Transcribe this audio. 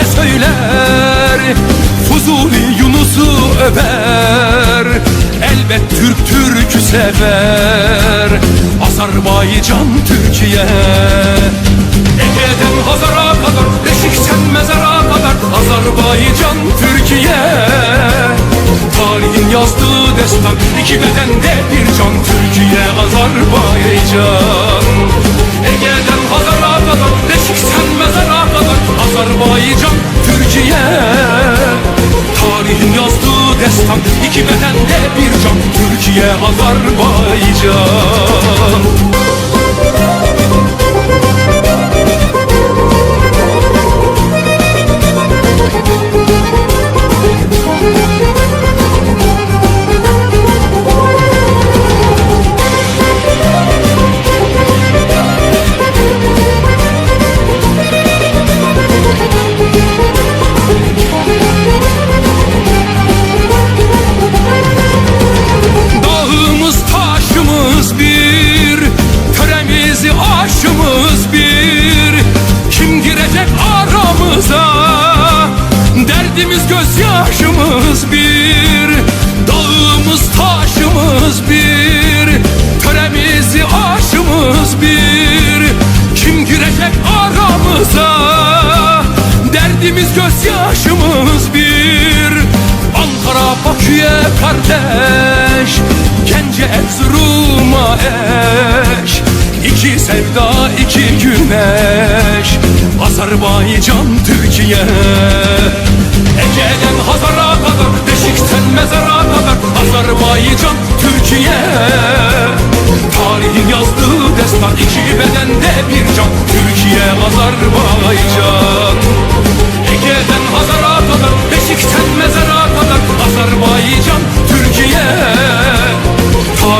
nice söyler Fuzuli Yunus'u över. Elbet Türk Türk'ü sever Azerbaycan Türkiye. Ege'den Hazar'a kadar Beşik'ten mezara kadar Azerbaycan Türkiye. Tarihin yazdığı destan iki bedende bir can. Türkiye Azerbaycan. Ege'den destan iki bedende bir can. Türkiye Azerbaycan bir Ankara Bakü'ye kardeş Gence Erzurum'a eş. İki sevda iki güneş Azerbaycan Türkiye. Ege'den Hazar'a kadar Beşikten mezara kadar Azerbaycan Türkiye. Tarihin yazdığı destan iki bedende bir can